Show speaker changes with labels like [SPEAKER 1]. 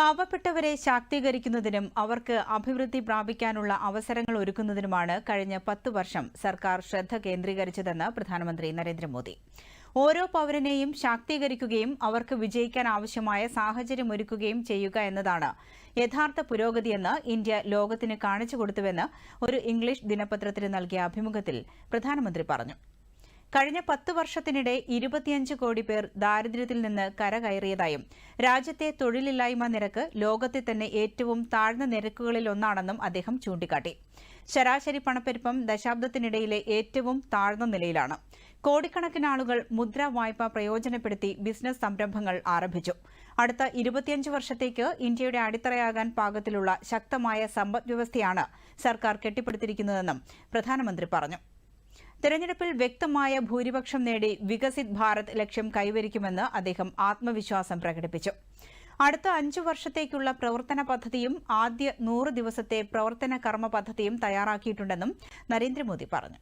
[SPEAKER 1] പാവപ്പെട്ടവരെ ശാക്തീകരിക്കുന്നതിനും അവർക്ക് അഭിവൃദ്ധി പ്രാപിക്കാനുള്ള അവസരങ്ങൾ ഒരുക്കുന്നതിനുമാണ് കഴിഞ്ഞ പത്ത് വർഷം സർക്കാർ ശ്രദ്ധ കേന്ദ്രീകരിച്ചതെന്ന് പ്രധാനമന്ത്രി നരേന്ദ്രമോദി. ഓരോ പൌരനെയും ശാക്തീകരിക്കുകയും അവർക്ക് വിജയിക്കാൻ ആവശ്യമായ സാഹചര്യമൊരുക്കുകയും ചെയ്യുക എന്നതാണ് യഥാർത്ഥ പുരോഗതിയെന്ന് ഇന്ത്യ ലോകത്തിന് കാണിച്ചു കൊടുത്തുവെന്ന് ഒരു ഇംഗ്ലീഷ് ദിനപത്രത്തിന് നൽകിയ അഭിമുഖത്തിൽ പ്രധാനമന്ത്രി പറഞ്ഞു. കഴിഞ്ഞ പത്ത് വർഷത്തിനിടെ ഇരുപത്തിയഞ്ച് കോടി പേർ ദാരിദ്ര്യത്തിൽ നിന്ന് കരകയറിയതായും രാജ്യത്തെ തൊഴിലില്ലായ്മ നിരക്ക് ലോകത്തെ തന്നെ ഏറ്റവും താഴ്ന്ന നിരക്കുകളിൽ ഒന്നാണെന്നും അദ്ദേഹം ചൂണ്ടിക്കാട്ടി. ശരാശരി പണപ്പെരുപ്പം ദശാബ്ദത്തിനിടയിലെ ഏറ്റവും താഴ്ന്ന നിലയിലാണ്. കോടിക്കണക്കിന് ആളുകൾ മുദ്രാ വായ്പ പ്രയോജനപ്പെടുത്തി ബിസിനസ് സംരംഭങ്ങൾ ആരംഭിച്ചു. അടുത്ത ഇരുപത്തിയഞ്ച് വർഷത്തേക്ക് ഇന്ത്യയുടെ അടിത്തറയാകാൻ പാകത്തിലുള്ള ശക്തമായ സമ്പദ്വ്യവസ്ഥയാണ് സർക്കാർ കെട്ടിപ്പടുത്തിരിക്കുന്നതെന്നും പ്രധാനമന്ത്രി പറഞ്ഞു. തെരഞ്ഞെടുപ്പിൽ വ്യക്തമായ ഭൂരിപക്ഷം നേടി വികസിത് ഭാരത് ലക്ഷ്യം കൈവരിക്കുമെന്ന് അദ്ദേഹം ആത്മവിശ്വാസം പ്രകടിപ്പിച്ചു. അടുത്ത അഞ്ചു വർഷത്തേക്കുള്ള പ്രവർത്തന പദ്ധതിയും ആദ്യ നൂറ് ദിവസത്തെ പ്രവർത്തന കർമ്മ പദ്ധതിയും തയ്യാറാക്കിയിട്ടുണ്ടെന്നും നരേന്ദ്രമോദി പറഞ്ഞു.